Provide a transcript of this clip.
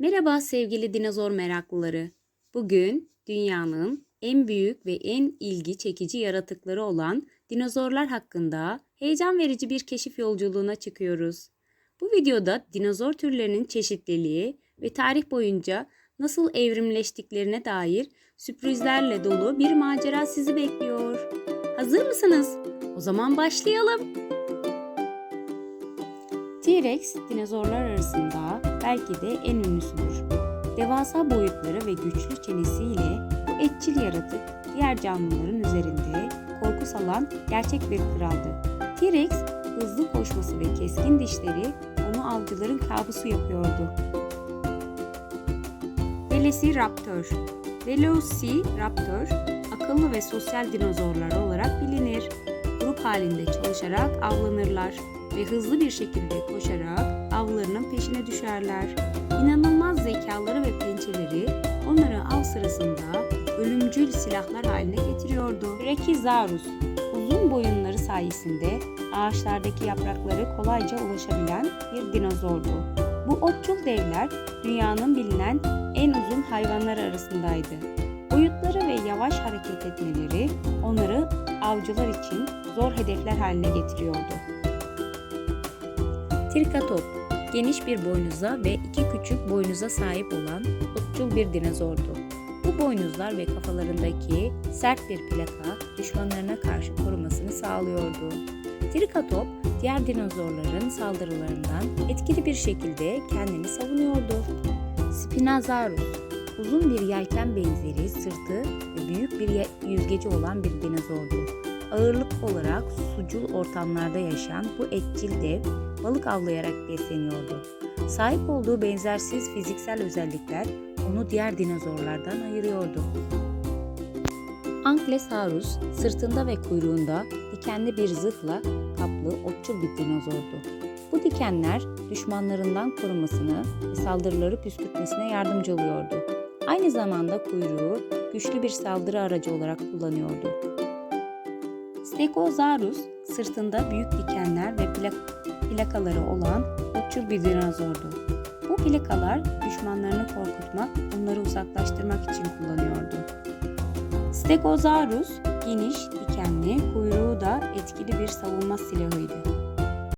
Merhaba sevgili dinozor meraklıları. Bugün dünyanın en büyük ve en ilgi çekici yaratıkları olan dinozorlar hakkında heyecan verici bir keşif yolculuğuna çıkıyoruz. Bu videoda dinozor türlerinin çeşitliliği ve tarih boyunca nasıl evrimleştiklerine dair sürprizlerle dolu bir macera sizi bekliyor. Hazır mısınız? O zaman başlayalım. T-Rex dinozorlar arasında belki de en ünlüsüdür. Devasa boyutları ve güçlü çenesiyle bu etçil yaratık diğer canlıların üzerinde korku salan gerçek bir kraldı. T-Rex hızlı koşması ve keskin dişleri onu avcıların kabusu yapıyordu. Velociraptor Velociraptor akıllı ve sosyal dinozorlar olarak bilinir. Grup halinde çalışarak avlanırlar ve hızlı bir şekilde koşarak avlarının peşine düşerler. İnanılmaz zekaları ve pençeleri onları av sırasında ölümcül silahlar haline getiriyordu. Brachiosaurus uzun boyunları sayesinde ağaçlardaki yaprakları kolayca ulaşabilen bir dinozordu. Bu otçul devler dünyanın bilinen en uzun hayvanlar arasındaydı. Boyutları ve yavaş hareket etmeleri onları avcılar için zor hedefler haline getiriyordu. Trikatop, geniş bir boynuza ve iki küçük boynuza sahip olan otçul bir dinozordu. Bu boynuzlar ve kafalarındaki sert bir plaka düşmanlarına karşı korumasını sağlıyordu. Trikatop, diğer dinozorların saldırılarından etkili bir şekilde kendini savunuyordu. Spinosaurus, uzun bir yelken benzeri sırtı ve büyük bir yüzgeci olan bir dinozordu. Ağırlık olarak sucul ortamlarda yaşayan bu etçil dev balık avlayarak besleniyordu. Sahip olduğu benzersiz fiziksel özellikler onu diğer dinozorlardan ayırıyordu. Ankylosaurus sırtında ve kuyruğunda dikenli bir zırhla kaplı otçul bir dinozordu. Bu dikenler düşmanlarından korumasını ve saldırıları püskürtmesine yardımcı oluyordu. Aynı zamanda kuyruğu güçlü bir saldırı aracı olarak kullanıyordu. Stegosaurus sırtında büyük dikenler ve plak- plakaları olan otçul bir dinozordu. Bu plakalar düşmanlarını korkutmak, onları uzaklaştırmak için kullanıyordu. Stegosaurus geniş, dikenli, kuyruğu da etkili bir savunma silahıydı.